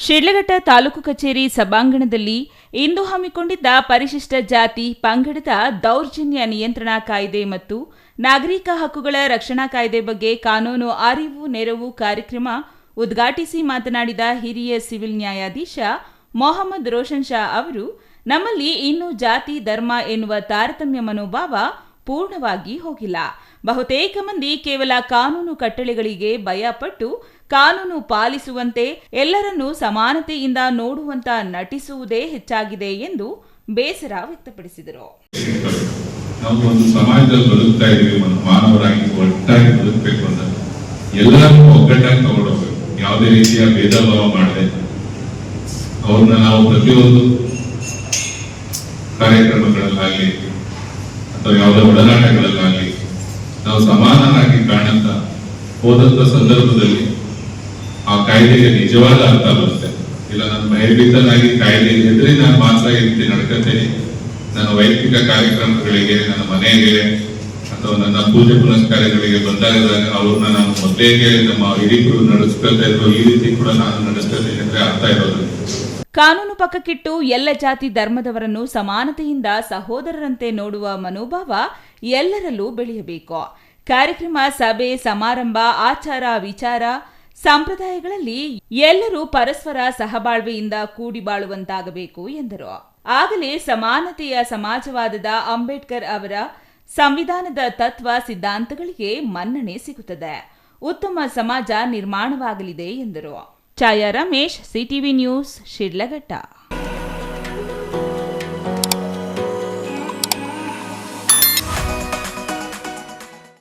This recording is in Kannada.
ಶಿಡ್ಲಘಟ್ಟ ತಾಲೂಕು ಕಚೇರಿ ಸಭಾಂಗಣದಲ್ಲಿ ಇಂದು ಹಮ್ಮಿಕೊಂಡಿದ್ದ ಪರಿಶಿಷ್ಟ ಜಾತಿ ಪಂಗಡದ ದೌರ್ಜನ್ಯ ನಿಯಂತ್ರಣ ಕಾಯ್ದೆ ಮತ್ತು ನಾಗರಿಕ ಹಕ್ಕುಗಳ ರಕ್ಷಣಾ ಕಾಯ್ದೆ ಬಗ್ಗೆ ಕಾನೂನು ಅರಿವು ನೆರವು ಕಾರ್ಯಕ್ರಮ ಉದ್ಘಾಟಿಸಿ ಮಾತನಾಡಿದ ಹಿರಿಯ ಸಿವಿಲ್ ನ್ಯಾಯಾಧೀಶ ಮೊಹಮ್ಮದ್ ರೋಷನ್ ಶಾ ಅವರು, ನಮ್ಮಲ್ಲಿ ಇನ್ನೂ ಜಾತಿ, ಧರ್ಮ ಎನ್ನುವ ತಾರತಮ್ಯ ಮನೋಭಾವ ಪೂರ್ಣವಾಗಿ ಹೋಗಿಲ್ಲ. ಬಹುತೇಕ ಮಂದಿ ಕೇವಲ ಕಾನೂನು ಕಟ್ಟಳೆಗಳಿಗೆ ಭಯಪಟ್ಟು ಕಾನೂನು ಪಾಲಿಸುವಂತೆ ಎಲ್ಲರನ್ನೂ ಸಮಾನತೆಯಿಂದ ನೋಡುವಂತ ನಟಿಸುವುದೇ ಹೆಚ್ಚಾಗಿದೆ ಎಂದು ಬೇಸರ ವ್ಯಕ್ತಪಡಿಸಿದರು. ನಾವು ಒಂದು ಸಮಾಜದಲ್ಲಿ ಬದುಕ್ತಾ ಇದೀವಿ, ಒಂದು ಮಾನವರಾಗಿ ಒಟ್ಟಾಗಿ ಬದುಕಬೇಕು ಅಂತ. ಎಲ್ಲರನ್ನೂ ಒಗ್ಗಟ್ಟಾಗಿ ತಗೊಂಡೋಗ್ಬೇಕು. ಯಾವುದೇ ರೀತಿಯ ಭೇದ ಭಾವ ಮಾಡದೆ. ಅವ್ರನ್ನ ನಾವು ಪ್ರತಿಯೊಂದು ಕಾರ್ಯಕ್ರಮಗಳಲ್ಲಾಗಲಿ ಅಥವಾ ಯಾವುದೋ ಒಡನಾಟಗಳಲ್ಲಾಗಲಿ ನಾವು ಸಮಾನನಾಗಿ ಕಾಣಂತ ಹೋದಂತ ಸಂದರ್ಭದಲ್ಲಿ ಆ ಕಾಯ್ದೆಗೆ ನಿಜವಾದ ಅರ್ಥ ಬರುತ್ತೆ. ಇಲ್ಲ, ನಾನು ಭಯಭೀತನಾಗಿ ಕಾಯ್ದೆ ಹೆದರಿ ನಾನು ಮಾತ್ರ ಈ ರೀತಿ ನಡ್ಕತೇನೆ. ನನ್ನ ವೈಯಕ್ತಿಕ ಕಾರ್ಯಕ್ರಮಗಳಿಗೆ, ನನ್ನ ಮನೆಗೆ, ಅಥವಾ ನನ್ನ ಪೂಜೆ ಪುನಸ್ಕಾರಗಳಿಗೆ ಬಂದಾಗದಾಗ ಅವ್ರನ್ನ ನಾನು ಮೊದಲೇಗೆ ನಮ್ಮ ಹಿರಿಕರು ನಡೆಸ್ಕೊಳ್ತಾ ಇದ್ರು. ಈ ರೀತಿ ಕೂಡ ನಾನು ನಡೆಸ್ಕೊಳ್ತೇನೆ. ಅಂದ್ರೆ ಅರ್ಥ ಇರೋದು ಕಾನೂನು ಪಕ್ಕಕ್ಕಿಟ್ಟು ಎಲ್ಲ ಜಾತಿ ಧರ್ಮದವರನ್ನು ಸಮಾನತೆಯಿಂದ ಸಹೋದರರಂತೆ ನೋಡುವ ಮನೋಭಾವ ಎಲ್ಲರಲ್ಲೂ ಬೆಳೆಯಬೇಕು. ಕಾರ್ಯಕ್ರಮ, ಸಭೆ, ಸಮಾರಂಭ, ಆಚಾರ, ವಿಚಾರ, ಸಂಪ್ರದಾಯಗಳಲ್ಲಿ ಎಲ್ಲರೂ ಪರಸ್ಪರ ಸಹಬಾಳ್ವೆಯಿಂದ ಕೂಡಿ ಬಾಳುವಂತಾಗಬೇಕು ಎಂದರು. ಆಗಲೇ ಸಮಾನತೆಯ ಸಮಾಜವಾದದ ಅಂಬೇಡ್ಕರ್ ಅವರ ಸಂವಿಧಾನದ ತತ್ವ ಸಿದ್ಧಾಂತಗಳಿಗೆ ಮನ್ನಣೆ ಸಿಗುತ್ತದೆ. ಉತ್ತಮ ಸಮಾಜ ನಿರ್ಮಾಣವಾಗಲಿದೆ ಎಂದರು. Chaya Ramesh C T V news Shidlaghatta.